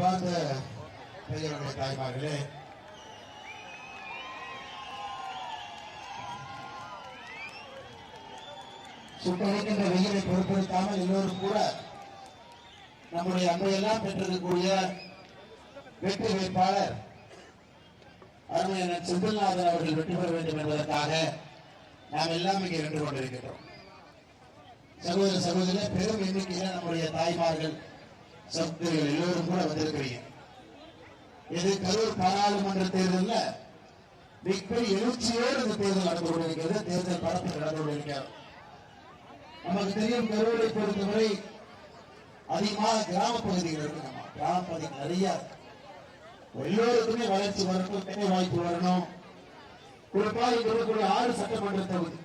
அன்பார்ந்த பெரியவர்களே தாய்மார்களே சுட்டரிக்கின்ற வெயிலை பொருட்படுத்தாமல் எல்லோரும் கூட நம்முடைய அன்பையெல்லாம் பெற்றிருக்கக்கூடிய வெற்றி வேட்பாளர் அருமையான செந்தில்நாதன் அவர்கள் வெற்றி பெற வேண்டும் என்பதற்காக நாம் எல்லாம் இங்கே வென்று கொண்டிருக்கின்றோம். சகோதர சகோதரி பெரும் எண்ணிக்கையில் நம்முடைய தாய்மார்கள் சகோதரிகள் எல்லோரும் கூட வந்திருக்கிறீங்க. இது கரூர் பாராளுமன்ற தேர்தலில் மிகப்பெரிய எழுச்சியோடு இந்த தேர்தல் நடந்து கொண்டிருக்கிறது. தேர்தல் பரப்பு நடந்து கொண்டிருக்கிறது. நமக்கு தெரியும் கரூரை பொறுத்தவரை அதிகமாக கிராம பகுதிகள் இருக்கு நம்ம. கிராம பகுதி நிறைய எல்லோருக்குமே வளர்ச்சி வரணும் வேலை வாய்ப்பு வரணும். குறிப்பாக இங்க இருக்கக்கூடிய ஆறு சட்டமன்ற தொகுதி.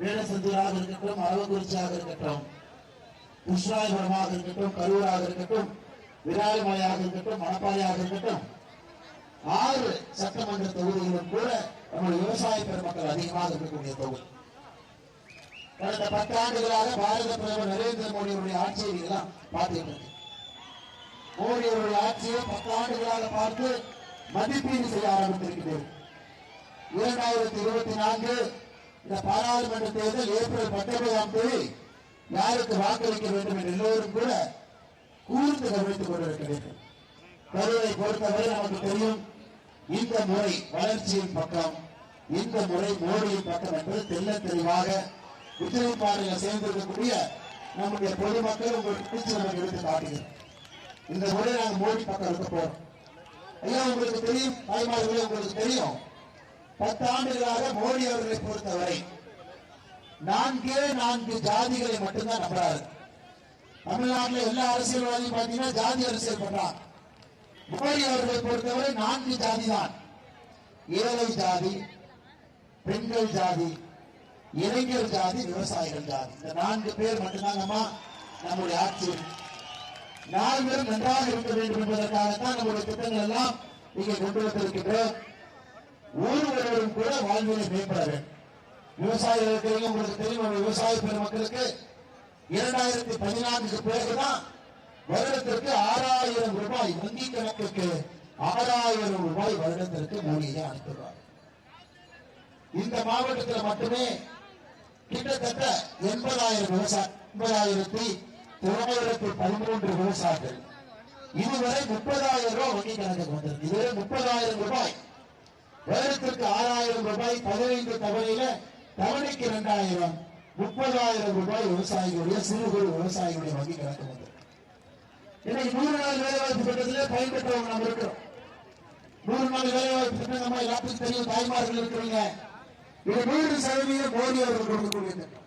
வேடசந்தூராக இருக்கட்டும் அரவக்குறிச்சியாக இருக்கட்டும் கிருஷ்ணாயபுரமாக இருக்கட்டும் கரூராக இருக்கட்டும் விராலிமலையாக இருக்கட்டும் மணப்பாறையாக இருக்கட்டும் ஆறு சட்டமன்ற தொகுதிகளும் கூட நம்முடைய விவசாய பெருமக்கள் அதிகமாக இருக்கக்கூடிய தொகுதி. கடந்த பத்தாண்டுகளாக பாரத பிரதமர் நரேந்திர மோடி அவருடைய ஆட்சியை எல்லாம் பார்த்துட்டு இருக்கு மோடி அவருடைய ஆட்சியை பத்தாண்டுகளாக பார்த்து மதிப்பீடு செய்ய ஆரம்பித்திருக்கிறது இரண்டாயிரத்தி இருபத்தி நான்கு இந்த பாராளுமன்ற தேர்தல் ஏப்ரல் பத்தொன்பதாம் தேதி யாருக்கு வாக்களிக்க வேண்டும் என்று எல்லோரும் கூட கூர்ந்து கவனித்துக் கொண்டிருக்க வேண்டும் கருவை பொறுத்தவரை நமக்கு தெரியும் இந்த முறை வளர்ச்சியின் பக்கம் இந்த முறை மோடியின் பக்கம் என்பது தெல்ல தெளிவாக உச்சரிப்பாளையில் சேர்ந்திருக்கக்கூடிய நம்முடைய பொதுமக்கள் உங்களுக்கு பிடிச்சு நமக்கு எடுத்து காட்டுகிறோம். இந்த முறை நாங்கள் மோடி பக்கம் இருக்க போறோம். ஐயா உங்களுக்கு தெரியும் தாய்மார்களே உங்களுக்கு தெரியும். பத்து ஆண்டுகளாக மோடி அவர்களை பொறுத்தவரை நான்கே நான்கு ஜாதிகளை மட்டும்தான் நம்புறாரு. தமிழ்நாட்டில் எல்லா அரசியல்வாதியும் பார்த்தீங்கன்னா ஜாதி அரசியல் பண்றாங்க. மோடி அவர்களை பொறுத்தவரை நான்கு ஜாதி தான் ஏழை ஜாதி பெண்கள் ஜாதி இளைஞர் ஜாதி விவசாயிகள் ஜாதி. இந்த நான்கு பேர் மட்டும்தாங்கம்மா நம்முடைய ஆட்சியில் நால்வரும் நன்றாக இருக்க வேண்டும் என்பதற்காகத்தான் நம்முடைய திட்டங்கள் எல்லாம் இங்கே கொண்டு வந்திருக்கின்றோம். ஒருவரும் கூட வாழ்விலை மேம்பட வேண்டும். விவசாயிகளுக்கு உங்களுக்கு தெரியும் விவசாய பெருமக்களுக்கு இரண்டாயிரத்தி பதினான்குக்கு பிறகுதான் வருடத்திற்கு ஆறாயிரம் ரூபாய் வங்கி கணக்குக்கு ஆறாயிரம் ரூபாய் வருடத்திற்கு மோடியை அனுப்புகிறார் இந்த மாவட்டத்தில் மட்டுமே கிட்டத்தட்ட எண்பதாயிரம் விவசாய எண்பதாயிரத்தி தொள்ளாயிரத்தி பதிமூன்று விவசாயிகள். இதுவரை முப்பதாயிரம் ரூபாய் வங்கி கணக்குக்கு வந்திருக்கு. இதுவரை முப்பதாயிரம் ரூபாய். வருடத்திற்கு ஆறாயிரம் ரூபாய் பதினைந்து தவணையில தவணைக்கு இரண்டாயிரம் முப்பதாயிரம் ரூபாய் விவசாயிகளுடைய சிறு குறு விவசாயிகளுடைய வங்கி கணக்கு வந்திருக்கு இன்னைக்கு நூறு நாள் வேலைவாய்ப்பு திட்டத்திலே பயன்பெற்றவங்க நம்ம இருக்கிறோம். நூறு நாள் வேலைவாய்ப்பு திட்டம் நம்ம எல்லாத்துக்கும் தெரியும் தாய்மார்கள் இருக்கிறீங்க இது நூறு சதவீதம் மோடி அவர்கள் கொடுக்கக்கூடிய திட்டம்.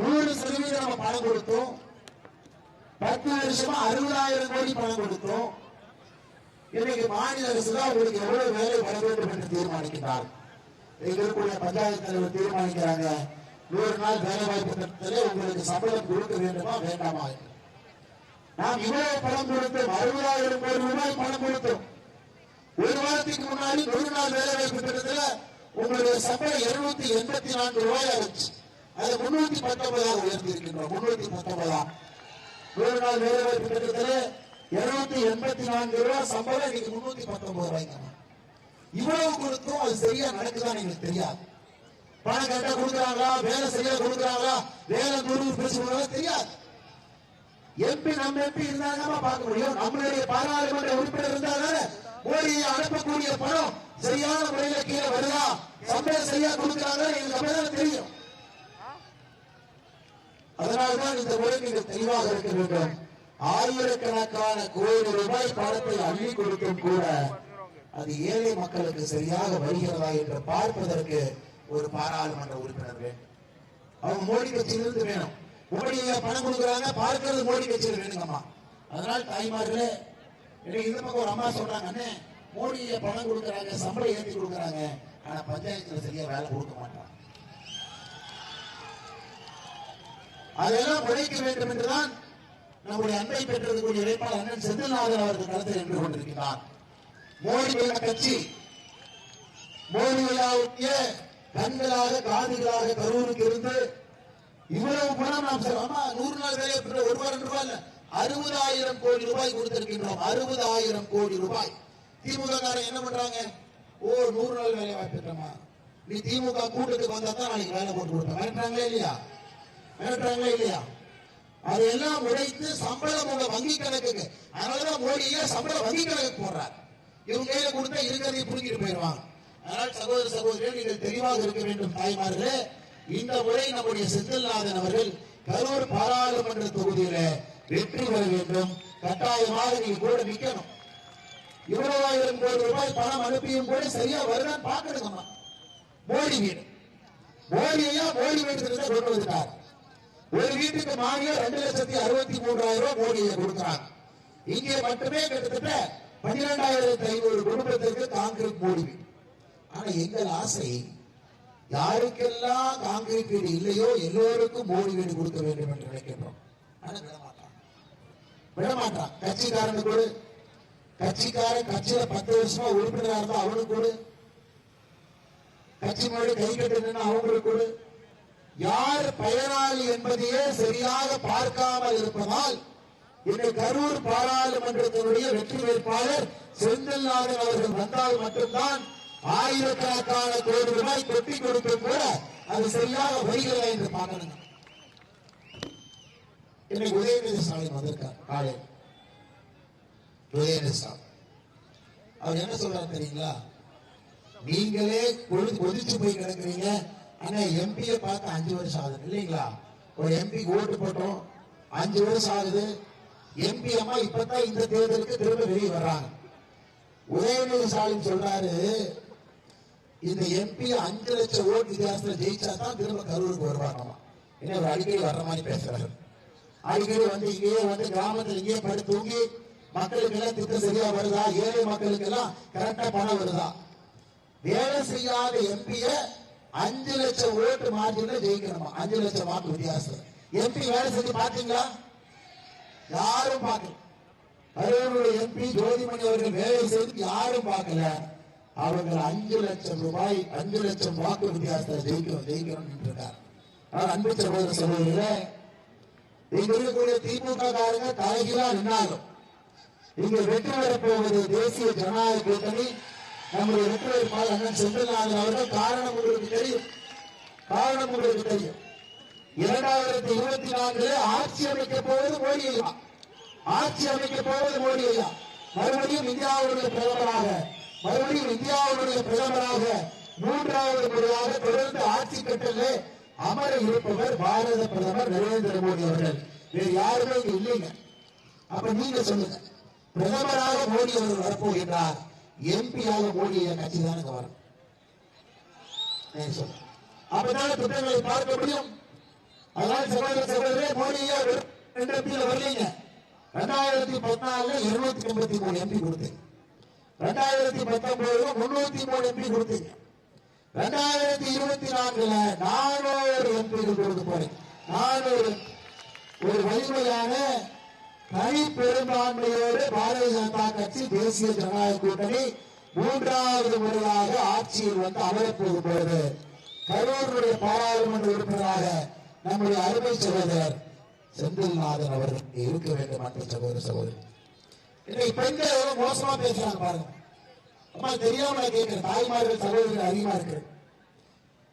நூறு சதவீதம் நம்ம பணம் கொடுத்தோம். பத்து வருஷமா அறுபதாயிரம் கோடி பணம் கொடுத்தோம். இன்னைக்கு மாநில அரசு தான் உங்களுக்கு எவ்வளவு வேலை வர வேண்டும் என்று தீர்மானிக்கிறார்கள் இருக்கக்கூடிய பஞ்சாயத்து தலைவர் தீர்மானிக்கிறாங்க. நூறு நாள் வேலை வாய்ப்பு திட்டத்திலே உங்களுக்கு சம்பளம் கொடுக்க வேண்டுமா வேண்டாமா? நாம் இவ்வளவு பணம் கொடுத்தோம் அறுபதாயிரம் கோடி ரூபாய் பணம் கொடுத்தோம். ஒரு வாரத்துக்கு முன்னாடி நூறு நாள் வேலை வாய்ப்பு திட்டத்தில் உங்களுடைய சம்பளம் இருநூத்தி எண்பத்தி நான்கு ரூபாய் ஆச்சு அது முன்னூத்தி பத்தொன்பதாக உயர்த்தி இருக்கின்றோம் முன்னூத்தி பத்தொன்பதாம் நூறு நாள் வேலை வாய்ப்பு திட்டத்தில் இருநூத்தி எண்பத்தி நான்கு ரூபாய் சம்பளம் இன்னைக்கு முன்னூத்தி பத்தொன்பது ரூபாய்க்கு. இவ்வளவு கொடுத்தும் அது சரியா நடக்குதான்னு எங்களுக்கு தெரியாது. பணம் கரெக்டா கொடுக்குறாங்களா வேலை சரியா கொடுக்குறாங்களா வேலை நூறு பேசுறாங்களா தெரியாது. எம்பி நம்ம எம்பி இருந்தாங்க பார்க்க முடியும். நம்மளுடைய பாராளுமன்ற உறுப்பினர் இருந்தாங்க மோடியை அனுப்பக்கூடிய பணம் சரியான முறையில கீழே வருதா? சம்பளம் சரியா கொடுக்குறாங்க எங்களுக்கு அப்படிதான் தெரியும். அதனால்தான் இந்த முறை நீங்கள் தெளிவாக இருக்க வேண்டும். ஆயிரக்கணக்கான கோடி ரூபாய் பணத்தை அள்ளி கொடுத்தும் கூட அது ஏழை மக்களுக்கு சரியாக வருகிறதா என்று பார்ப்பதற்கு ஒரு பாராளுமன்ற உறுப்பினர் வேண்டும். அவங்க மோடி கட்சியிலிருந்து வேணும். மோடி பணம் கொடுக்குறாங்க பார்க்கிறது மோடி கட்சியில் வேணுங்கம்மா. அதனால் தாய்மார்களே இன்னைக்கு இந்த பக்கம் ஒரு அம்மா சொல்றாங்க அண்ணே மோடி பணம் கொடுக்குறாங்க சம்பளம் ஏற்றி கொடுக்குறாங்க ஆனா பஞ்சாயத்துல சரியா வேலை கொடுக்க மாட்டாங்க அதெல்லாம் உழைக்க வேண்டும் என்றுதான் நம்முடைய அன்பை பெற்றிருக்கக்கூடிய வேட்பாளர் அண்ணன் செந்தில்நாதன் அவர்கள் களத்தில் நின்று கொண்டிருக்கிறார். மோடி உள்ள கட்சி மோடி விழாவுடைய கண்களாக காதுகளாக கரூருக்கு இருந்து இவ்வளவு பணம் நாம் ஆமா நூறு நாள் வேலை பெற்ற ஒரு வாரம் ரூபாய் இல்ல. அறுபதாயிரம் கோடி ரூபாய் கொடுத்திருக்கின்றோம். அறுபதாயிரம் கோடி ரூபாய். திமுக என்ன பண்றாங்க? ஓ நூறு நாள் வேலை வாய்ப்பு நீ திமுக கூட்டத்துக்கு வந்தா தான் நாளைக்கு வேலை போட்டு கொடுப்பேன். மிரட்டுறாங்களே இல்லையா? மிரட்டுறாங்களே இல்லையா? அதையெல்லாம் உடைத்து சம்பளம் உங்க வங்கி கணக்குக்கு அதனாலதான் மோடியே சம்பளம் வங்கி கணக்கு போடுறாரு. இவங்க கையில கொடுத்தா இருக்கிறதை புடுங்கிட்டு போயிடுவாங்க. அதனால் சகோதர சகோதரிகள் நீங்கள் தெளிவாக இருக்க வேண்டும் தாய்மார்களே. இந்த முறை நம்முடைய செந்தில்நாதன் அவர்கள் கரூர் பாராளுமன்ற தொகுதியில வெற்றி பெற வேண்டும். கட்டாயமாக நீங்க கூட நிக்கணும். இருபதாயிரம் கோடி ரூபாய் பணம் அனுப்பியும் கூட சரியா வருதான்னு பாக்கணுங்கம்மா மோடி வீடு. மோடியா மோடி வீட்டுக்கு கொண்டு வந்துட்டார். ஒரு வீட்டுக்கு மானியம் ரெண்டு லட்சத்தி அறுபத்தி மூன்றாயிரம் ரூபாய் மோடியை கொடுக்கிறாங்க. இங்கே மட்டுமே கிட்டத்தட்ட பன்னிரெண்டாயிரத்தி ஐநூறு குடும்பத்திற்கு காங்கிரீட் மோடி ஆனா எங்கள் ஆசை யாருக்கெல்லாம் காங்கிரீட் வீடு இல்லையோ எல்லோருக்கும் மோடி வீடு கொடுக்க வேண்டும் என்று நினைக்கின்றோம். ஆனா விடமாட்டான். விடமாட்டான். கட்சிக்காரனுக்கு கொடு. கட்சிக்காரன் கட்சியில பத்து வருஷமா உறுப்பினரா இருந்தா அவனுக்கு கொடு. கட்சி முன்னாடி கை கட்டு அவங்களுக்கு கொடு. யார் பயனாளி என்பதையே சரியாக பார்க்காமல் இருப்பதால் இந்த கரூர் பாராளுமன்றத்தினுடைய வெற்றி வேட்பாளர் செந்தில்நாதன் அவர்கள் வந்தால் மட்டும்தான் ஆயிரக்கணக்கான கோடி ரூபாய் கொட்டி கொடுக்கும் கூட அது சரியாக வருகிறதா என்று பார்க்கணுங்க இன்னைக்கு உதயநிதி ஸ்டாலின் வந்திருக்கார் காலையில் உதயநிதி ஸ்டாலின் அவர் என்ன சொல்றாரு தெரியுங்களா? நீங்களே கொழு கொதிச்சு போய் கிடக்குறீங்க. ஆனா எம்பியை பார்த்து அஞ்சு வருஷம் ஆகுது இல்லைங்களா? ஒரு எம்பிக்கு ஓட்டு போட்டோம். அஞ்சு வருஷம் ஆகுது. எம்பி அம்மா இப்பதான் இந்த தேர்தலுக்கு திரும்ப வெளியே வர்றாங்க. உதயநிதி ஸ்டாலின் சொல்றாரு இந்த எம்பி அஞ்சு லட்சம் ஓட்டு வித்தியாசத்துல ஜெயிச்சா தான் திரும்ப கரூருக்கு வருவாங்கம்மா. என்ன ஒரு அடிக்கடி வர்ற மாதிரி பேசுறாரு. அடிக்கடி வந்து இங்கேயே வந்து கிராமத்துல இங்கேயே படுத்து தூங்கி மக்களுக்கு எல்லாம் திட்டம் சரியா வருதா? ஏழை மக்களுக்கு எல்லாம் கரெக்டா பணம் வருதா? வேலை செய்யாத எம்பிய அஞ்சு லட்சம் ஓட்டு மார்ஜின்ல ஜெயிக்கணுமா? அஞ்சு லட்சம் வாக்கு வித்தியாசம் எம்பி வேலை செஞ்சு பாத்தீங்களா யாரும் பார்க்கல. அரியலூர் எம்பி ஜோதிமணி அவர்கள் வேலை செய்து யாரும் பார்க்கல. அவர்கள் அஞ்சு லட்சம் ரூபாய் அஞ்சு லட்சம் வாக்கு வித்தியாசத்தை ஜெயிக்கிறோம் ஜெயிக்கிறோம் இருக்கார் ஆனால் அன்பு சகோதர சகோதரிகளே இங்க இருக்கக்கூடிய திமுக காரங்க தலைகீழா நின்னாலும் இங்க வெற்றி பெறப் போவது தேசிய ஜனநாயக கூட்டணி நம்முடைய வெற்றி வேட்பாளர் அண்ணன் செந்தில்நாதன் அவர்கள் காரணம் உங்களுக்கு தெரியும். காரணம் உங்களுக்கு தெரியும். இரண்டாயிரத்தி இருபத்தி நான்குல ஆட்சி அமைக்க போவது மோடி ஐயா ஆட்சி அமைக்க போவது மோடி ஐயா மறுபடியும் இந்தியாவுடைய பிரதமராக மறுபடியும் இந்தியாவுடைய பிரதமராக மூன்றாவது முறையாக தொடர்ந்து ஆட்சி கட்டலே அமர இருப்பவர் பாரத பிரதமர் நரேந்திர மோடி அவர்கள். வேறு யாருமே இங்க இல்லைங்க. அப்ப நீங்க சொல்லுங்க பிரதமராக மோடி அவர்கள் வரப்போகின்றார் எம்பியாக மோடி கட்சி தானுங்க வரும்? நீங்க அப்பதான திட்டங்களை பார்க்க முடியும்? அதனால சகோதர சகோதரே மோடியா ரெண்டு எம்பியில வரலீங்க. ரெண்டாயிரத்தி பதினாலுல இருநூத்தி எண்பத்தி மூணு எம்பி கொடுத்தீங்க ரெண்டாயிரத்தி பத்தொன்பதுல முன்னூத்தி மூணு எம்பி கொடுத்தீங்க. ரெண்டாயிரத்தி இருபத்தி நான்குல நானூறு எம்பிகள் கொடுக்க போறீங்க நானூறு ஒரு வலிமையான தனி பெரும்பான்மையோடு பாரதிய ஜனதா கட்சி தேசிய ஜனநாயக கூட்டணி மூன்றாவது முறையாக ஆட்சியில் வந்து அமரப்போது போது கரூருடைய பாராளுமன்ற உறுப்பினராக நம்முடைய அருமை சகோதரர் செந்தில்நாதன் அவர்கள் இருக்க வேண்டும் அன்பு சகோதர சகோதரி. இன்னைக்கு பெண்கள் எவ்வளவு மோசமா பேசுறாங்க பாருங்க. அம்மா தெரியாம நான் கேட்கிறேன் தாய்மார்கள் சகோதரர்கள் அதிகமா இருக்கு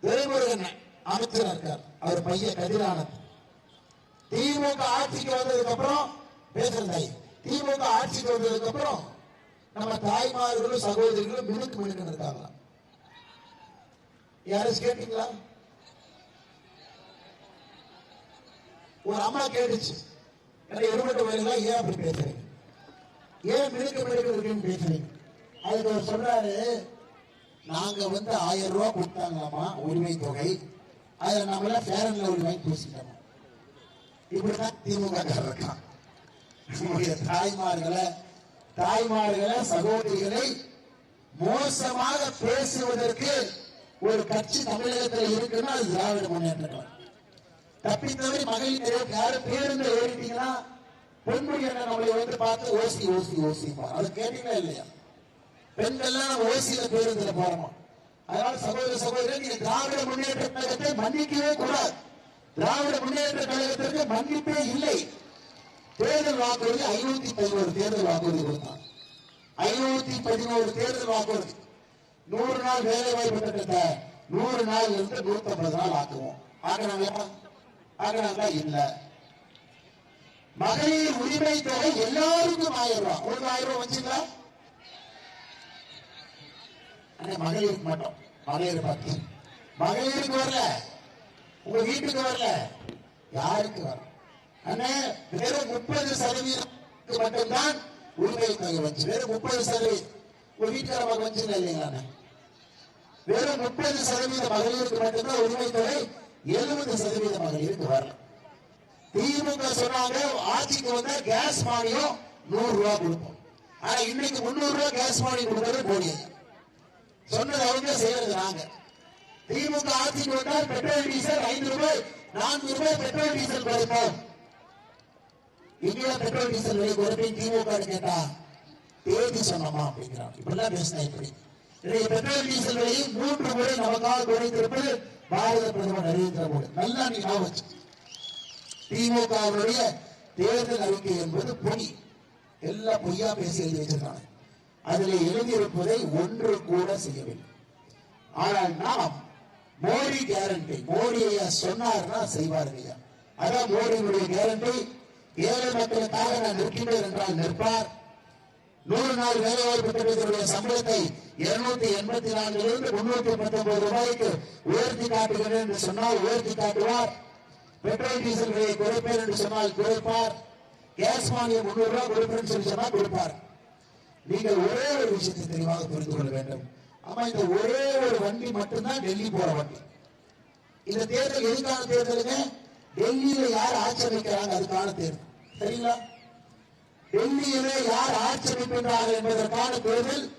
துரைமுருகன் அமைச்சர் இருக்கார். அவர் பையன் கதிரானந்த். திமுக ஆட்சிக்கு வந்ததுக்கு அப்புறம் பேசுறது திமுக ஆட்சிக்கு வந்ததுக்கு அப்புறம் நம்ம தாய்மார்களும் சகோதரிகளும் மினுக்கு மினுக்கு இருக்காங்களா யாரும் கேட்டீங்களா? ஒரு அம்மா கேட்டுச்சு. எனக்கு எடுபட்ட வயதுல ஏன் அப்படி பேசுறீங்க? ஏன் மினுக்கு மினுக்கு இருக்குன்னு பேசுறீங்க? அதுக்கு அவர் சொல்றாரு நாங்க வந்து ஆயிரம் ரூபாய் கொடுத்தாங்களாமா உரிமை தொகை. அதுல நம்மள ஃபேரன் லெவல் வாங்கி பூசிட்டோம் இப்படிதான் திமுக இருக்கான். நம்முடைய தாய்மார்களை தாய்மார்களை சகோதரிகளை மோசமாக பேசுவதற்கு ஒரு கட்சி தமிழகத்தில் இருக்குன்னா அது திராவிட முன்னேற்ற தப்பித்தவரை தப்பி மகளிர் யாரும் பேருந்து ஏறிட்டீங்கன்னா பொன்முடி அண்ணன் நம்மளை வந்து பார்த்து ஓசி ஓசி ஓசி அது கேட்டீங்களா இல்லையா? பெண்கள்லாம் ஓசியில பேருந்துல போறோமா? அதனால சகோதர சகோதரர் நீங்க திராவிட முன்னேற்ற கழகத்தை மன்னிக்கவே கூடாது. திராவிட முன்னேற்ற கழகத்திற்கு மன்னிப்பே இல்லை. தேர்தல் வாக்குறுதி ஐநூத்தி பதினோரு தேர்தல் வாக்குறுதி கொடுத்தாங்க. ஐநூத்தி பதினோரு தேர்தல் வாக்குறுதி. நூறு நாள் வேலை வாய்ப்பு திட்டத்தை நூறு நாள் இருந்து நூத்தி ஐம்பது நாள் ஆக்குவோம். ஆக்குறாங்களா? ஆக்குறாங்களா இல்ல. மகளிர் உரிமை தொகை எல்லாருக்கும் ஆயிரம் ரூபாய். உங்களுக்கு ஆயிரம் ரூபாய் வச்சுங்களா மகளிருக்கு மட்டும். மகளிர் பத்து. மகளிருக்கு வரல. உங்க வீட்டுக்கு வரல. யாருக்கு வரும் ஆனா வெறும் முப்பது சதவீதம் மட்டும்தான் உரிமை தொகை வச்சு வெறும் முப்பது சதவீதம். உங்க வீட்டுக்காரமாக வச்சுல இல்லைங்களா வெறும் முப்பது சதவீத மகளிருக்கு மட்டும்தான் உரிமை தொகை எழுபது சதவீத மகளிருக்கு வரல திமுக சொன்னாங்க ஆட்சிக்கு வந்தா கேஸ் மானியம் நூறு ரூபாய் கொடுப்போம். ஆனா இன்னைக்கு முன்னூறு ரூபாய் கேஸ் மானியம் கொடுக்கறது மோடி சொன்னது அவங்க செய்யறது நாங்க. திமுக ஆட்சிக்கு வந்தால் பெட்ரோல் டீசல் ஐந்து ரூபாய் நான்கு ரூபாய் பெட்ரோல் டீசல் கொடுப்போம். இந்தியா பெட்ரோல் டீசல் விலை குறைப்பேன் திமுக கேட்டா தேதி சொன்னோமா அப்படிங்கிறாங்க. இப்படிலாம் பேசினா எப்படி பெட்ரோல் டீசல் விலையை மூன்று முறை நமக்காக குறைத்திருப்பது பாரத பிரதமர் நரேந்திர மோடி. நல்லா நீ ஞாபகம் வச்சு. தேர்தல் அறிக்கை என்பது பொய். எல்லாம் பொய்யா பேசி எழுதி வச்சிருக்காங்க. அதில் எழுதியிருப்பதை ஒன்று கூட செய்யவில்லை. ஆனால் நாம் மோடி கேரண்டி மோடி ஐயா சொன்னார்னா செய்வார் ஐயா. அதான் மோடியினுடைய கேரண்டி ஏழை மக்களுக்காக நான் நிற்கின்றேன் என்றால் நிற்பார். நூறு நாள் வேலைவாய்ப்பு திட்டத்தினுடைய சம்பளத்தை இருநூத்தி எண்பத்தி நான்கிலிருந்து முன்னூத்தி பத்தொன்பது ரூபாய்க்கு உயர்த்தி காட்டுகிறேன் என்று சொன்னால் உயர்த்தி காட்டுவார். பெட்ரோல் டீசல் விலையை குறைப்பேன் என்று சொன்னால் குறைப்பார். கேஸ் மானியம் முன்னூறு ரூபாய் கொடுப்பேன் சொல்லி சொன்னால் கொடுப்பார். நீங்கள் ஒரே ஒரு விஷயத்தை தெளிவாக புரிந்து கொள்ள வேண்டும். ஆமா இந்த ஒரே ஒரு வண்டி மட்டும்தான் டெல்லி போற வண்டி. இந்த தேர்தல் எதுக்கான தேர்தலுங்க? டெல்லியில யார் ஆட்சி அமைக்கிறாங்க? அதுக்கான தேர்தல். சரிங்களா? டெல்லியிலே யார் ஆட்சியமைக்கின்றார்கள் என்பதற்கான தேர்தல்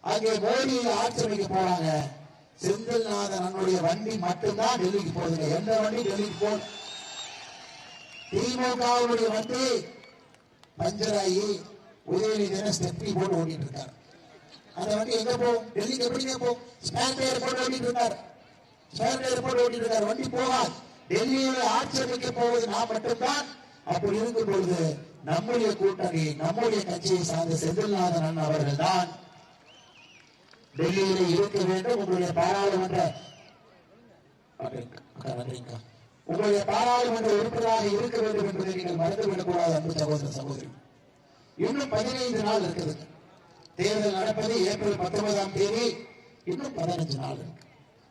அங்கே மோடி ஆட்சி போறாங்க. செந்தில்நாதன் அண்ணனுடைய வண்டி மட்டும்தான் டெல்லிக்கு போகுதுங்க. எந்த வண்டி? டெல்லிக்கு போ. திமுகவுடைய வண்டி பஞ்சராயி உதயநிதி ஸ்டெப்னி போட்டு ஓடிட்டு இருக்காரு அந்த வண்டி எங்க போகும்? டெல்லிக்கு எப்படிங்க போகும்? ஸ்பேன் டயர் போட்டு ஓட்டிட்டு இருக்காரு ஸ்பேன் டயர் போட்டு ஓட்டிட்டு இருக்காரு வண்டி போகாது. டெல்லியில ஆட்சி போவது நான் மட்டும்தான் அப்படி இருக்கும் பொழுது நம்முடைய கூட்டணி நம்முடைய கட்சியை சார்ந்த செந்தில்நாதன் அண்ணன் அவர்கள் தான் டெல்லியில இருக்க வேண்டும். உங்களுடைய பாராளுமன்ற அக்கா, உங்களுடைய பாராளுமன்ற உறுப்பினராக இருக்க வேண்டும் என்பதை நீங்கள் மறந்துவிடக் கூடாது அன்பு சகோதர சகோதரி. இன்னும் பதினைந்து நாள் இருக்குது. தேர்தல் நடப்பது ஏப்ரல் பத்தொன்பதாம் தேதி. இன்னும் பதினஞ்சு நாள் இருக்கு.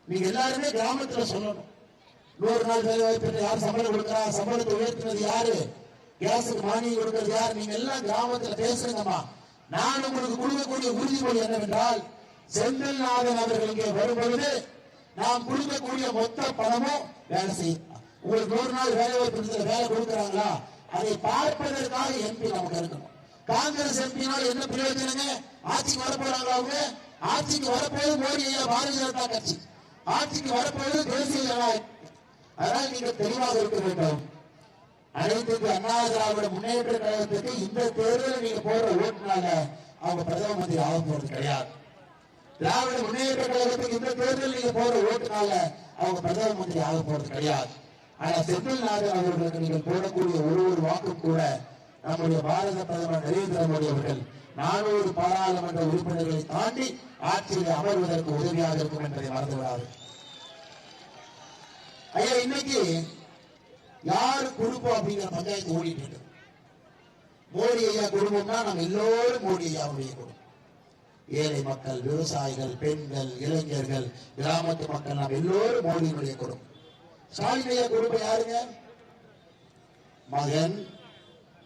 நீங்க எல்லாருமே கிராமத்துல சொல்லணும். நூறு நாள் வேலை வாய்ப்பு யார் சம்பளம் கொடுக்கறா? சம்பளத்தை உயர்த்தினது யாரு? கேஸுக்கு மானியம் கொடுக்கறது யார்? நீங்க எல்லாம் கிராமத்துல பேசுறீங்கம்மா நான் உங்களுக்கு கொடுக்கக்கூடிய உறுதிமொழி என்னவென்றால் செந்தில்நாதன் அவர்கள் இங்கே வரும் பொழுது நாம் கொடுக்கக்கூடிய மொத்த பணமும் வேலை செய்யும். உங்களுக்கு நூறு நாள் வேலை வாய்ப்பு வேலை கொடுக்கறாங்களா? அதை பார்ப்பதற்காக எம்பி நமக்கு இருக்கணும். காங்கிரஸ் எம்பினால் என்ன பிரயோஜனங்க? ஆட்சிக்கு வரப்போறாங்களா அவங்க? ஆட்சிக்கு வரப்போது மோடி ஐயா பாரதிய ஜனதா கட்சி. ஆட்சிக்கு வரப்போது தேசிய ஜனநாயகம். அதனால் நீங்கள் தெளிவாக இருக்க வேண்டும். அனைத்து அண்ணா திராவிட முன்னேற்ற கழகத்துக்கு இந்த தேர்தலில் நீங்க போடுற ஓட்டுனால அவங்க பிரதம மந்திரி ஆக போறது கிடையாது. திராவிட முன்னேற்ற கழகத்துக்கு இந்த தேர்தலில் நீங்க போடுற ஓட்டுனால அவங்க பிரதம மந்திரி ஆக போறது கிடையாது. ஆனா செந்தில்நாதன் அவர்களுக்கு நீங்கள் போடக்கூடிய ஒரு ஒரு வாக்கும் கூட நம்முடைய பாரத பிரதமர் நரேந்திர மோடி அவர்கள் நானூறு பாராளுமன்ற உறுப்பினர்களை தாண்டி ஆட்சியில் அமர்வதற்கு உதவியாக இருக்கும் என்பதை மறந்துவிடாது ஐயா இன்னைக்கு யாரு குடும்பம் அப்படிங்கிற பஞ்சாயத்து ஓடிட்டு இருக்கு. மோடி ஐயா குடும்பம்னா நம்ம எல்லோரும் மோடி ஐயாவுடைய குடும்பம். ஏழை மக்கள் விவசாயிகள் பெண்கள் இளைஞர்கள் கிராமத்து மக்கள் நாம் எல்லோரும் மோடியினுடைய குடும்பம். ஸ்டாலின் ஐயா குடும்பம் யாருங்க? மகன்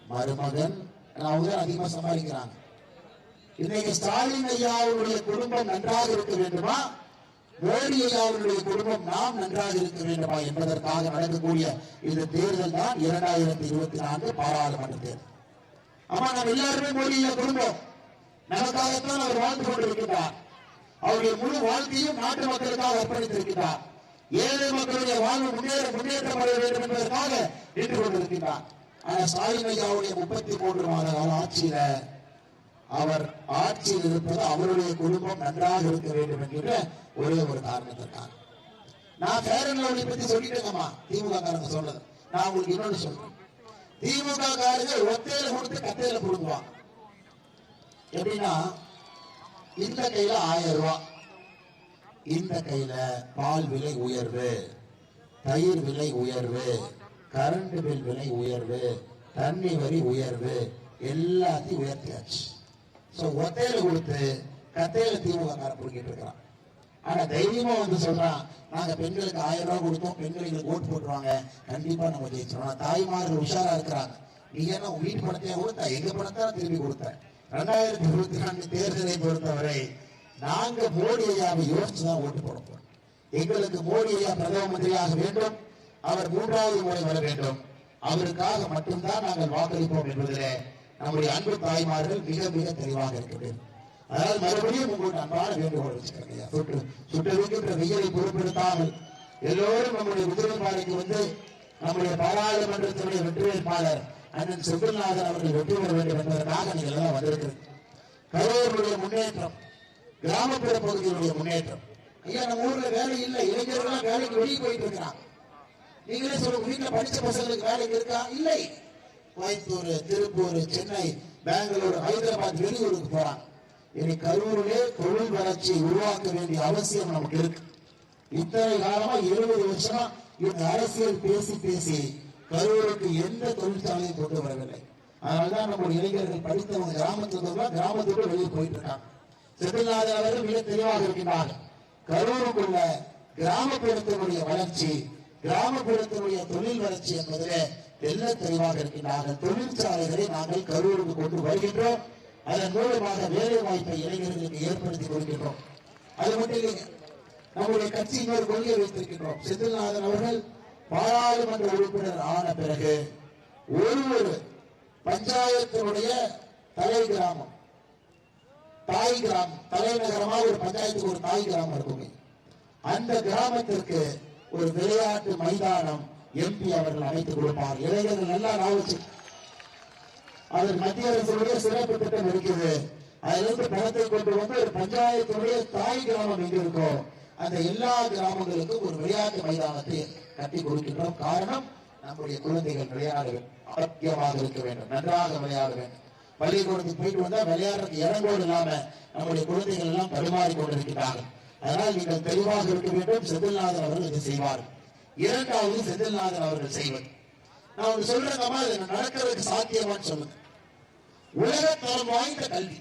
மருமகன் அவங்க தான் அதிகமா சமாளிக்கிறாங்க. இன்னைக்கு ஸ்டாலின் ஐயாவுடைய குடும்பம் நன்றாக இருக்க வேண்டுமா? மோடி குடும்பம் நாம் நன்றாக இருக்க வேண்டுமா என்பதற்காக நடக்கக்கூடிய இந்த தேர்தல் தான் இரண்டாயிரத்தி இருபத்தி நான்கு பாராளுமன்ற தேர்தல். ஆமா நம்ம எல்லாருமே மோடியில குடும்பம். நமக்காகத்தான் அவர் வாழ்ந்து கொண்டிருக்கிறார் அவருடைய முழு வாழ்க்கையும் நாட்டு மக்களுக்காக அர்ப்பணித்திருக்கிறார் ஏழை மக்களுடைய வாழ்வு முன்னேற முன்னேற்றப்பட வேண்டும் என்பதற்காக நின்று கொண்டிருக்கிறார் ஆனா ஸ்டாலின் ஐயாவுடைய முப்பத்தி மூன்று மாத கால ஆட்சியில அவர் ஆட்சியில் இருப்பது அவருடைய குடும்பம் நன்றாக இருக்க வேண்டும் என்கிற ஒரே ஒரு காரணத்திற்காக. நான் பேரன் அண்ட் லவ்லி பத்தி சொல்லிட்டேங்கம்மா. திமுக காரங்க சொன்னது நான் உங்களுக்கு இன்னொன்று சொல்றேன். திமுக காரங்க ஒத்தையில கொடுத்து கத்தையில கொடுக்குவான் எப்படின்னா இந்த கையில ஆயிரம் ரூபாய் இந்த கையில பால் விலை உயர்வு தயிர் விலை உயர்வு கரண்ட் பில் விலை உயர்வு தண்ணி வரி உயர்வு எல்லாத்தையும் உயர்த்தியாச்சு. ஸோ ஒத்தையில கொடுத்து கத்தையில திமுக கார பிடிக்கிட்டு இருக்கிறான். ஆனா தைரியமா வந்து சொல்றான் நாங்க பெண்களுக்கு ஆயிரம் ரூபாய் கொடுத்தோம் பெண்கள் எங்களுக்கு ஓட்டு போட்டுருவாங்க. கண்டிப்பா நம்ம ஜெயிச்சிடும் தாய்மார்கள் உஷாரா இருக்கிறாங்க. நீ என்ன உன் வீட்டு பணத்தையே கொடுத்த? எங்க பணத்தை திரும்பி கொடுத்த? கொடுத்தேன் ரெண்டாயிரத்தி இருபத்தி நான்கு தேர்தலை பொறுத்தவரை நாங்க மோடி ஐயாவை யோசிச்சுதான் ஓட்டு போட போறோம். எங்களுக்கு மோடி ஐயா பிரதம மந்திரியாக வேண்டும். அவர் மூன்றாவது முறை வர வேண்டும். அவருக்காக மட்டும்தான் நாங்கள் வாக்களிப்போம் என்பதிலே நம்முடைய அன்பு தாய்மார்கள் மிக மிக தெளிவாக இருக்க வேண்டும். அதனால் மறுபடியும் உங்களுக்கு அன்பான வேண்டுகோள் வச்சுக்கிறேன் சுற்று சுட்டரிக்கின்ற வெயிலை பொருட்படுத்தாமல் எல்லோரும் நம்முடைய உதிரப்பாறைக்கு வந்து நம்முடைய பாராளுமன்றத்தினுடைய வெற்றி வேட்பாளர் அண்ணன் செந்தில்நாதன் அவர்கள் வெற்றி பெற வேண்டும் என்பதற்காக நீங்கள் எல்லாம் வந்திருக்கிறீங்க கரூருடைய முன்னேற்றம் கிராமப்புற பகுதிகளுடைய முன்னேற்றம். ஐயா நம்ம ஊர்ல வேலை இல்லை. இளைஞர்கள் வேலைக்கு வெளியே போயிட்டு இருக்கிறாங்க. நீங்களே சொல்லுங்க வீட்டுல படிச்ச பசங்களுக்கு வேலைக்கு இருக்கா? இல்லை. கோயம்புத்தூர் திருப்பூர் சென்னை பெங்களூர் ஹைதராபாத் வெளியூருக்கு போறாங்க. இனி கரூரிலே தொழில் வளர்ச்சி உருவாக்க வேண்டிய அவசியம் நமக்கு இருக்கு. இத்தனை காலமா இருபது வருஷமா இவங்க அரசியல் பேசி பேசி கரூருக்கு எந்த தொழிற்சாலையும் கொண்டு வரவில்லை. அதனால்தான் நம்முடைய இளைஞர்கள் படித்தவங்க கிராமத்துக்கு கிராமத்துக்கு வெளியே போயிட்டு இருக்காங்க. செந்தில்நாதன் அவர்கள் மிக தெளிவாக இருக்கின்றார்கள். கரூருக்குள்ள கிராமப்புறத்தினுடைய வளர்ச்சி கிராமப்புறத்தினுடைய தொழில் வளர்ச்சி என்பதிலே தெல்ல தெளிவாக இருக்கின்றார்கள். தொழிற்சாலைகளை நாங்கள் கரூருக்கு கொண்டு வருகின்றோம். அதன் மூலமாக வேலை வாய்ப்பை இளைஞர்களுக்கு ஏற்படுத்தி கொடுக்கின்றோம் அது மட்டும் இல்லைங்க நம்முடைய கட்சி இன்னொரு கொள்கையை வைத்திருக்கின்றோம். செந்தில்நாதன் அவர்கள் பாராளுமன்ற உறுப்பினர் ஆன பிறகு ஒரு ஒரு பஞ்சாயத்தினுடைய தலை கிராமம் தாய் கிராமம் தலைநகரமா ஒரு பஞ்சாயத்துக்கு ஒரு தாய் கிராமம் இருக்குங்க. அந்த கிராமத்திற்கு ஒரு விளையாட்டு மைதானம் எம்பி அவர்கள் அமைத்துக் கொடுப்பார் இளைஞர்கள் நல்லா நாவச்சு அதில் மத்திய அரசுடைய சிறப்பு திட்டம் இருக்குது அதிலிருந்து பணத்தை கொண்டு வந்து ஒரு பஞ்சாயத்துடைய தாய் கிராமம் எங்க இருக்கோ அந்த எல்லா கிராமங்களுக்கும் ஒரு விளையாட்டு மைதானத்தை கட்டி கொடுக்கின்றோம். காரணம் நம்முடைய குழந்தைகள் விளையாட வேண்டும் ஆரோக்கியமாக இருக்க வேண்டும். நன்றாக விளையாட வேண்டும். பள்ளிக்கூடத்துக்கு போயிட்டு வந்தா விளையாடுறதுக்கு இடங்கோடு இல்லாம நம்முடைய குழந்தைகள் எல்லாம் பரிமாறிக் கொண்டிருக்கிறார்கள். அதனால் நீங்கள் தெளிவாக இருக்க வேண்டும். செந்தில்நாதன் அவர்கள் இதை செய்வார்கள் இரண்டாவது செந்தில்நாதன் அவர்கள் செய்வது நான் ஒன்று சொல்றேங்கம்மா இது நடக்கிறதுக்கு சாத்தியமான்னு சொல்லுங்க உலக தரம் வாய்ந்த கல்வி.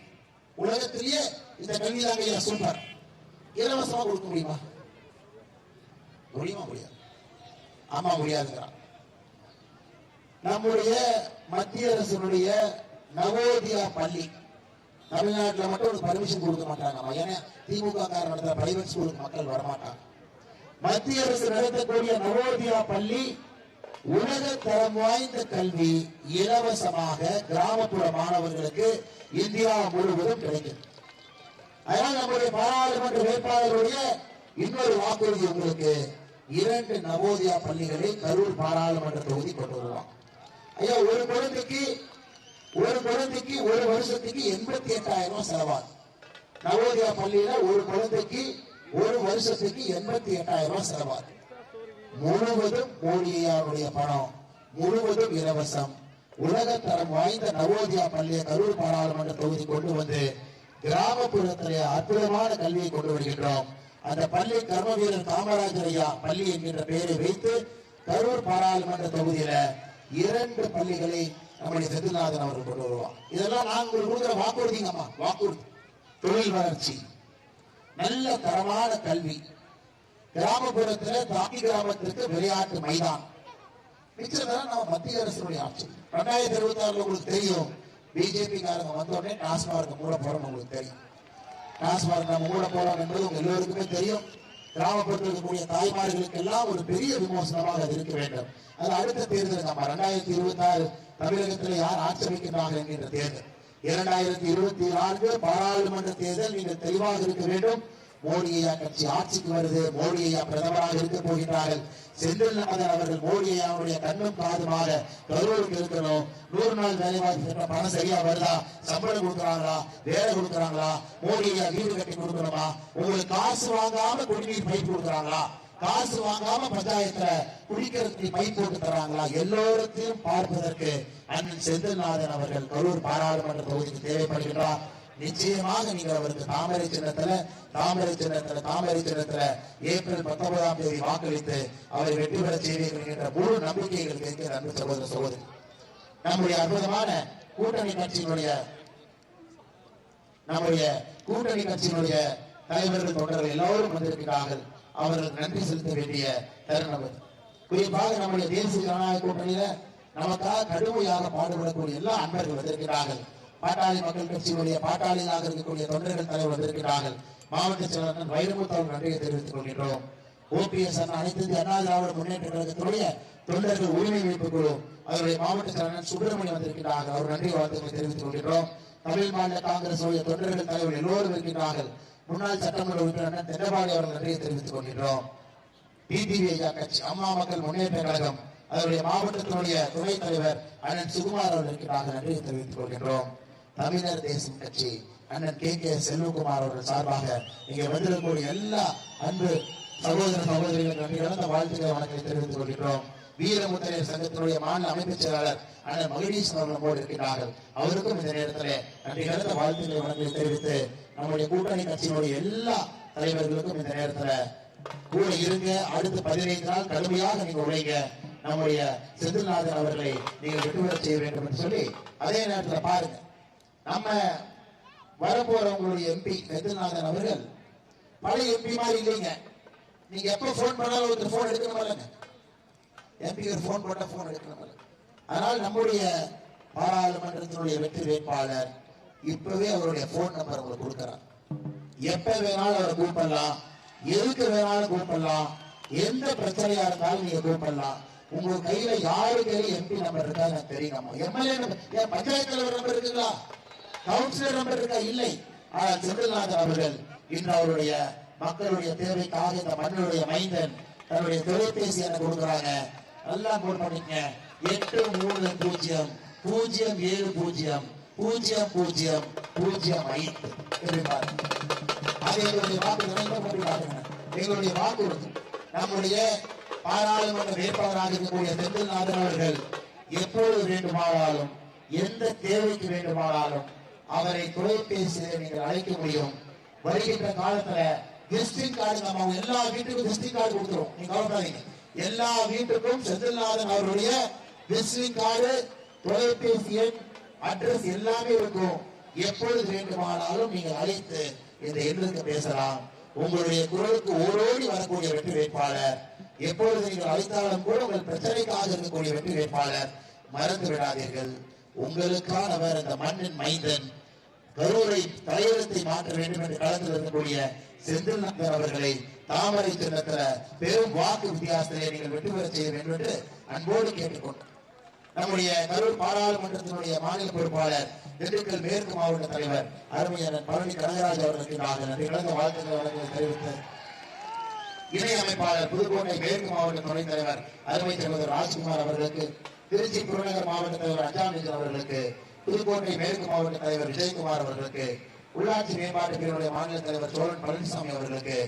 உலகத்திலேயே இந்த கல்வி தாங்க ஐயா சூப்பர் இலவசமா கொடுக்க முடியுமா? முடியுமா முடியாது. ஆமா முடியாதுங்கிறான் நம்முடைய மத்திய அரசினுடைய நவோதியா பள்ளி தமிழ்நாட்டுல மட்டும் ஒரு பர்மிஷன் கொடுக்க மாட்டாங்க ஏன்னா திமுக காரன் நடத்த பிரைவேட் ஸ்கூலுக்கு மக்கள் வரமாட்டாங்க. மத்திய அரசு நடத்தக்கூடிய நவோதியா பள்ளி உலக தரம் வாய்ந்த கல்வி இலவசமாக கிராமப்புற மாணவர்களுக்கு இந்தியா முழுவதும் கிடைக்கும் அதனால் நம்முடைய பாராளுமன்ற வேட்பாளருடைய இன்னொரு வாக்குறுதி உங்களுக்கு. இரண்டு நவோதயா பள்ளிகளை கரூர் பாராளுமன்ற தொகுதி கொண்டு வருவாங்க. ஐயா ஒரு குழந்தைக்கு ஒரு குழந்தைக்கு ஒரு வருஷத்துக்கு எண்பத்தி எட்டாயிரம் ரூபாய் செலவாகும். நவோதயா பள்ளியில ஒரு குழந்தைக்கு ஒரு வருஷத்துக்கு எண்பத்தி எட்டாயிரம் ரூபாய் செலவாகும். முழுவதும் மோடியாருடைய பணம் முழுவதும் இலவசம். உலகத்தரம் வாய்ந்த நவோதயா பள்ளியை கரூர் பாராளுமன்ற தொகுதி கொண்டு வந்து கிராமப்புறத்திலே அற்புதமான கல்வியை கொண்டு வருகின்றோம். அந்த பள்ளி கர்ம வீரர் காமராஜர் ஐயா பள்ளி என்கின்ற பெயரை வைத்து கரூர் பாராளுமன்ற தொகுதியில இரண்டு பள்ளிகளை நம்முடைய செந்தில்நாதன் அவர்கள் கொண்டு வருவார். இதெல்லாம் நாங்கள் உங்களுக்கு கொடுக்குற வாக்குறுதிங்கம்மா வாக்குறுதி. தொழில் வளர்ச்சி. நல்ல தரமான கல்வி. கிராமப்புறத்தில் தாக்கி கிராமத்திற்கு விளையாட்டு மைதானம். மிச்சதெல்லாம் நம்ம மத்திய அரசுடைய ஆட்சி. ரெண்டாயிரத்தி இருபத்தி ஆறுல உங்களுக்கு தெரியும். பிஜேபி காரங்க வந்த உடனே டாஸ்மார்க் மூட போறோம் உங்களுக்கு தெரியும். டாஸ்மார்க் நம்ம மூட போறோம் என்பது உங்க எல்லோருக்குமே தெரியும். கிராமப்புறத்தில் இருக்கக்கூடிய தாய்மார்களுக்கு எல்லாம் ஒரு பெரிய விமோசனமாக அது இருக்க வேண்டும். அது அடுத்த தேர்தல் நம்ம இரண்டாயிரத்தி இருபத்தி ஆறு தமிழகத்தில் யார் ஆட்சேபிக்கின்றார்கள் என்கின்ற தேர்தல். இரண்டாயிரத்தி இருபத்தி நான்கு பாராளுமன்ற தேர்தல் நீங்கள் தெளிவாக இருக்க வேண்டும். மோடி ஐயா கட்சி ஆட்சிக்கு வருது. மோடி ஐயா பிரதமராக இருக்க போகின்றார்கள். செந்தில்நாதன் அவர்கள் மோடியை அவருடைய கண்ணும் காதுமாக கரூருக்கு இருக்கணும் நூறு நாள் வேலை வாய்ப்பு திட்டம் பணம் சரியா வருதா? சம்பளம் கொடுக்குறாங்களா? வேலை கொடுக்குறாங்களா? மோடி வீடு கட்டி கொடுக்கணுமா? உங்களுக்கு காசு வாங்காம குடிநீர் பைப் கொடுக்குறாங்களா? காசு வாங்காம பஞ்சாயத்துல குடிக்கிறதுக்கு பை போட்டு தராங்களா எல்லோருத்தையும் பார்ப்பதற்கு அண்ணன் செந்தில்நாதன் அவர்கள் கரூர் பாராளுமன்ற தொகுதிக்கு தேவைப்படுகின்றார். நிச்சயமாக நீங்க அவருக்கு தாமரை சின்னத்துல தாமரை சின்னத்துல தாமரை சின்னத்துல ஏப்ரல் பத்தொன்பதாம் தேதி வாக்களித்து அவரை வெற்றி பெற செய்வீர்கள் என்ற முழு நம்பிக்கை எங்களுக்கு இருக்கிற அன்பு சகோதர சகோதரி. நம்முடைய அற்புதமான கூட்டணி கட்சியினுடைய நம்முடைய கூட்டணி கட்சியினுடைய தலைவர்கள் தொண்டர்கள் எல்லோரும் வந்திருக்கிறார்கள். அவர்களுக்கு நன்றி செலுத்த வேண்டிய தருணம் குறிப்பாக நம்முடைய தேசிய ஜனநாயக கூட்டணியில நமக்காக கடுமையாக பாடுபடக்கூடிய எல்லா அன்பர்கள் வந்திருக்கிறார்கள். பாட்டாளி மக்கள் கட்சியினுடைய பாட்டாளியாக இருக்கக்கூடிய தொண்டர்கள் தலைவர் வந்திருக்கிறார்கள். மாவட்ட செயலாளர் வைரமுத்து அவர்கள் நன்றியை தெரிவித்துக் கொள்கின்றோம். ஓபிஎஸ் அனைத்து இந்திய அண்ணா திராவிட முன்னேற்ற கழகத்தினுடைய தொண்டர்கள் உரிமை மீட்பு குழு அவருடைய மாவட்ட செயலாளர் சுப்பிரமணியம் வந்திருக்கிறார்கள். அவர் நன்றி வாழ்த்துக்களை தெரிவித்துக் கொள்கின்றோம். தமிழ் மாநில காங்கிரஸ் உடைய தொண்டர்கள் தலைவர் எல்லோரும் இருக்கின்றார்கள். முன்னாள் சட்டமன்ற உறுப்பினர் தென்னபாடி அவர்கள் நன்றியை தெரிவித்துக் கொள்கின்றோம். டிடிவி ஐயா கட்சி அம்மா மக்கள் முன்னேற்ற கழகம் அதனுடைய மாவட்டத்தினுடைய துணைத் தலைவர் அண்ணன் சுகுமார் அவர்கள் இருக்கிறார்கள் நன்றியை தெரிவித்துக் கொள்கின்றோம். தமிழர் தேசம் கட்சி அண்ணன் கே கே செல்வகுமார் அவர்கள் சார்பாக இங்கே வந்திருக்கக்கூடிய எல்லா அன்பு சகோதர சகோதரிகள் நன்றி கலந்த வாழ்த்துக்களை வணக்கத்தை தெரிவித்துக் கொள்கின்றோம். வீரமுத்தரையர் சங்கத்தினுடைய மாநில அமைப்பு செயலாளர் அண்ணன் மகிழீஸ்வரன் அவர்கள் நம்மோடு இருக்கிறார்கள் அவருக்கும் இந்த நேரத்தில் நன்றி கலந்த வாழ்த்துக்களை வணக்கத்தை தெரிவித்து நம்முடைய கூட்டணி கட்சியினுடைய எல்லா தலைவர்களுக்கும் இந்த நேரத்தில் கூட இருங்க அடுத்த பதினைந்து நாள் கடுமையாக நீங்க உழைங்க. நம்முடைய செந்தில்நாதன் அவர்களை நீங்கள் வெற்றி செய்ய வேண்டும் என்று சொல்லி அதே நேரத்துல பாருங்க. நம்ம வரப்போறவங்களுடைய எம்பி செந்தில்நாதன் அவர்கள் பழைய எம்பி மாதிரி இல்லைங்க நீங்க எப்ப போன் பண்ணாலும் ஒருத்தர் போன் எடுக்கணும் இல்லைங்க எம்பி ஒரு போன் போட்டா போன் எடுக்கணும் அதனால் நம்முடைய பாராளுமன்றத்தினுடைய வெற்றி வேட்பாளர் இப்பவே அவருடைய போன் நம்பர் உங்களுக்கு கொடுக்கிறார். எப்ப வேணாலும் அவரை கூப்பிடலாம். எதுக்கு வேணாலும் கூப்பிடலாம். எந்த பிரச்சனையா இருந்தாலும் நீங்க கூப்பிடலாம். உங்க கையில யாரு கையில எம்பி நம்பர் இருக்கா எனக்கு தெரியுமா எம்எல்ஏ பஞ்சாயத்து தலைவர் நம்பர் இருக்குங்களா? கவுன்சிலர் நம்பர் இருக்கா இல்லை. ஆனால் செந்தில்நாதன் அவர்கள் இன்று அவருடைய மக்களுடைய தேவைக்காக இந்த மண்ணுடைய மைந்தன் தன்னுடைய தொலைபேசி என கொடுக்குறாங்க. நல்லா நோட் பண்ணிக்கங்க. எட்டு மூணு பூஜ்ஜியம் பூஜ்ஜியம் ஏழு பூஜ்ஜியம் பூஜ்ஜியம் பூஜ்ஜியம் பூஜ்ஜியம் ஐந்து. அது எங்களுடைய வாக்கு நினைவு எங்களுடைய வாக்குறுதி நம்முடைய பாராளுமன்ற வேட்பாளராக இருக்கக்கூடிய செந்தில்நாதன் அவர்கள் எப்பொழுது வேண்டுமானாலும் எந்த தேவைக்கு வேண்டுமானாலும் அவரை தொலைபேசியில நீங்கள் அழைக்க முடியும். வருகின்ற காலத்துல விசிட்டிங் கார்டு நம்ம எல்லா வீட்டுக்கும் விசிட்டிங் கார்டு கொடுத்துரும் நீங்க கவலைப்படாதீங்க. எல்லா வீட்டுக்கும் செந்தில்நாதன் அவருடைய விசிட்டிங் கார்டு தொலைபேசி எண் அட்ரஸ் எல்லாமே இருக்கும். எப்பொழுது வேண்டுமானாலும் நீங்கள் அழைத்து இந்த எண்ணுக்கு பேசலாம். உங்களுடைய குரலுக்கு ஓரோடி வரக்கூடிய வெற்றி வேட்பாளர். எப்பொழுது நீங்கள் அழைத்தாலும் கூட உங்கள் பிரச்சனைக்காக இருக்கக்கூடிய வெற்றி வேட்பாளர். மறந்து விடாதீர்கள். உங்களுக்கானவர் அந்த மண்ணின் மைந்தன். கரூரை தலையெழுத்தை மாற்ற வேண்டும் என்று களத்தில் இருக்கக்கூடிய செந்தில் நந்தர் அவர்களை தாமரை சின்னத்துல பெரும் வாக்கு வித்தியாசத்திலே நீங்கள் வெற்றி பெற செய்ய வேண்டும் என்று அன்போடு கேட்டுக்கொண்டார் நம்முடைய கரூர் பாராளுமன்றத்தினுடைய மாநில பொறுப்பாளர் திண்டுக்கல் மேற்கு மாவட்ட தலைவர் அருமையான பழனி கனகராஜ் அவர்களுக்கு நாங்கள் நன்றி. கலந்த வாழ்த்துக்களை வழங்க தெரிவித்து இணை அமைப்பாளர் புதுக்கோட்டை மேற்கு மாவட்ட துணைத் தலைவர் அருமை சகோதரர் ராஜ்குமார் அவர்களுக்கு திருச்சி புறநகர் மாவட்ட தலைவர் அஜாமிஜன் அவர்களுக்கு புதுக்கோட்டை மேற்கு மாவட்ட தலைவர் விஜயகுமார் அவர்களுக்கு உள்ளாட்சி மேம்பாட்டு பிரிவுடைய மாநில தலைவர் சோழன் பழனிசாமி அவர்களுக்கு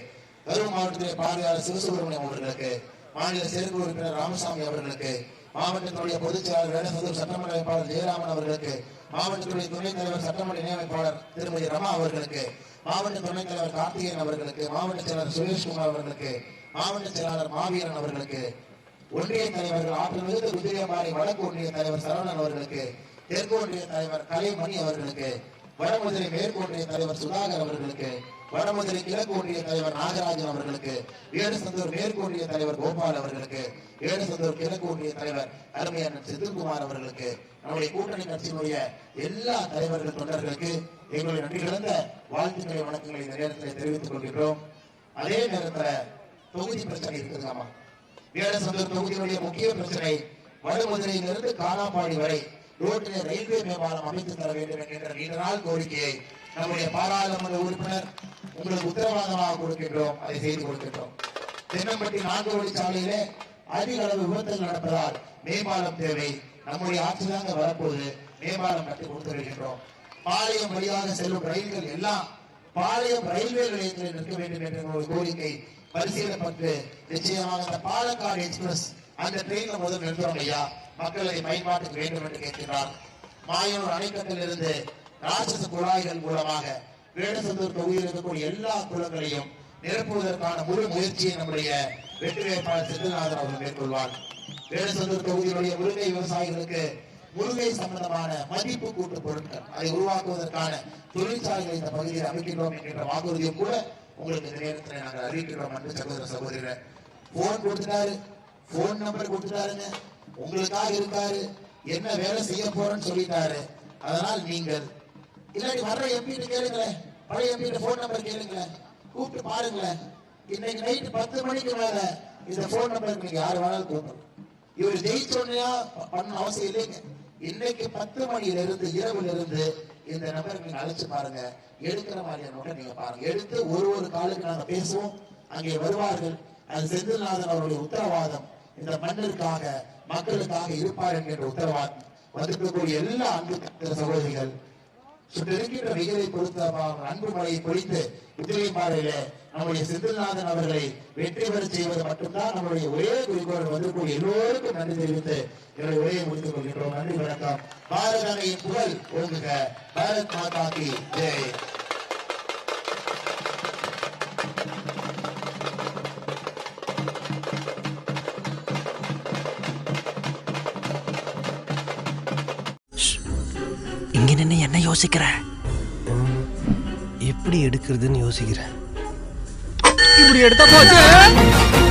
கரூர் மாவட்டத்திலே பார்வையாளர் சிவசுப்பிரமணியம் அவர்களுக்கு மாநில செயற்குழு உறுப்பினர் ராமசாமி அவர்களுக்கு மாவட்டத்தினுடைய பொதுச் செயலாளர் வேடசந்தூர் சட்டமன்ற வேட்பாளர் ஜெயராமன் அவர்களுக்கு மாவட்டத்துறை துணைத் தலைவர் சட்டமன்ற இணையமைப்பாளர் திருமதி ரமா அவர்களுக்கு மாவட்ட துணைத் தலைவர் கார்த்திகேயன் அவர்களுக்கு மாவட்ட செயலாளர் சுரேஷ்குமார் அவர்களுக்கு மாவட்ட செயலாளர் மாவீரன் அவர்களுக்கு ஒன்றிய தலைவர்கள் ஆற்றல் மிகுந்த குதிரையமாரி வடக்கு ஒன்றிய தலைவர் சரவணன் அவர்களுக்கு தெற்கு ஒன்றிய தலைவர் கலைமணி அவர்களுக்கு வடமதுரை மேற்கு ஒன்றிய தலைவர் சுதாகர் அவர்களுக்கு வடமதுரை கிழக்கு ஒன்றிய தலைவர் நாகராஜன் அவர்களுக்கு ஏடுசந்தூர் மேற்கு ஒன்றிய தலைவர் கோபால் அவர்களுக்கு ஏடுசந்தூர் கிழக்கு ஒன்றிய தலைவர் அருமையான செந்தில்குமார் அவர்களுக்கு நம்முடைய கூட்டணி கட்சியினுடைய எல்லா தலைவர்கள் தொண்டர்களுக்கு எங்களுடைய நன்றி கலந்த வாழ்த்துக்களை வணக்கங்களை இந்த நேரத்தில் தெரிவித்துக் கொள்கின்றோம். அதே நேரத்தில் தொகுதி பிரச்சனை இருக்குதுங்கம்மா வேடசந்தூர் தொகுதியினுடைய முக்கிய பிரச்சனை வடமதுரையிலிருந்து காணாப்பாடி வரை ரோட்டிலே ரயில்வே மேம்பாலம் அமைத்து தர வேண்டும் என்கின்ற நீண்ட நாள் கோரிக்கையை நம்முடைய பாராளுமன்ற உறுப்பினர் உங்களுக்கு உத்தரவாதமாக கொடுக்கின்றோம் அதை செய்து கொடுக்கின்றோம். தென்னம்பட்டி நான்கு வழி சாலையிலே அதிக அளவு விபத்துகள் நடப்பதால் மேம்பாலம் தேவை. நம்முடைய ஆட்சிதாங்க வரப்போது மேம்பாலம் கட்டி கொடுத்து வருகின்றோம். பாளையம் வழியாக செல்லும் ரயில்கள் எல்லாம் பாளையம் ரயில்வே நிலையத்தில் நிற்க வேண்டும் என்ற ஒரு கோரிக்கை பரிசீலப்பட்டு நிச்சயமாக அந்த பாலக்காடு எக்ஸ்பிரஸ் அந்த ட்ரெயின்ல முதல் நிறுத்துறோம் ஐயா. மக்கள் அதை பயன்பாட்டுக்கு வேண்டும் என்று கேட்கிறார் மாயனூர் அணைக்கட்டிலிருந்து ராட்சச குழாய்கள் மூலமாக வேடசந்தூர் தொகுதியில் இருக்கக்கூடிய எல்லா குளங்களையும் நிரப்புவதற்கான முழு முயற்சியை நம்முடைய வெற்றி வேட்பாளர் செந்தில்நாதன் அவர்கள் மேற்கொள்வார். வேடசந்தூர் தொகுதியினுடைய முருங்கை விவசாயிகளுக்கு முருங்கை சம்பந்தமான மதிப்பு கூட்டு பொருட்கள் அதை உருவாக்குவதற்கான தொழிற்சாலைகளை இந்த பகுதியில் அமைக்கின்றோம் என்கின்ற வாக்குறுதியும் கூட உங்களுக்கு இந்த நேரத்தில் நாங்கள் அறிவிக்கின்றோம் அன்பு சகோதர சகோதரர் போன் கொடுத்துட்டாரு. போன் நம்பர் கொடுத்துட்டாருங்க. உங்களுக்காக இருக்காரு. என்ன வேலை செய்ய போறேன்னு சொல்லிட்டாரு. அதனால் நீங்கள் இல்லாட்டி வர்ற எம்பிட்டு கேளுங்களேன் பழைய எம்பிட்டு போன் நம்பர் கேளுங்களேன் கூப்பிட்டு பாருங்களேன் இன்னைக்கு நைட்டு பத்து மணிக்கு மேல இந்த போன் நம்பருக்கு நீங்க யாரு வேணாலும் தோணும் இவர் ஜெயிச்சோன்னா பண்ண அவசியம் இல்லைங்க. இன்னைக்கு பத்து மணியில இருந்து இரவுல இருந்து இந்த நபருக்கு நீங்க அழைச்சு பாருங்க. எடுக்கிற மாதிரியான நோட்டை நீங்க பாருங்க. எடுத்து ஒரு ஒரு காலுக்கு நாங்க பேசுவோம். அங்கே வருவார்கள். அது செந்தில்நாதன் அவருடைய உத்தரவாதம். இந்த மண்ணிற்காக மக்களுக்காக இருப்பார் என்கின்ற உத்தரவாதம். வந்திருக்கக்கூடிய எல்லா அன்பு சகோதரிகள் சுற்றிருக்கின்ற வெயிலை பொறுத்த அன்பு மழையை பொழித்து உத்திரைப்பாறையில நம்முடைய செந்தில்நாதன் அவர்களை வெற்றி பெற செய்வது மட்டும்தான் நம்முடைய ஒரே குறிக்கோள் வந்திருக்கூடிய எல்லோருக்கும் நன்றி தெரிவித்து என்னுடைய உரையை முடித்துக் கொள்கின்றோம். நன்றி வணக்கம். பாரத அன்னையின் புகழ் ஓங்குக. பாரத் மாதா கி ஜெய். யோசிக்கிற எப்படி எடுக்கிறதுன்னு யோசிக்கிறேன். இப்படி எடுத்தா போச்சு?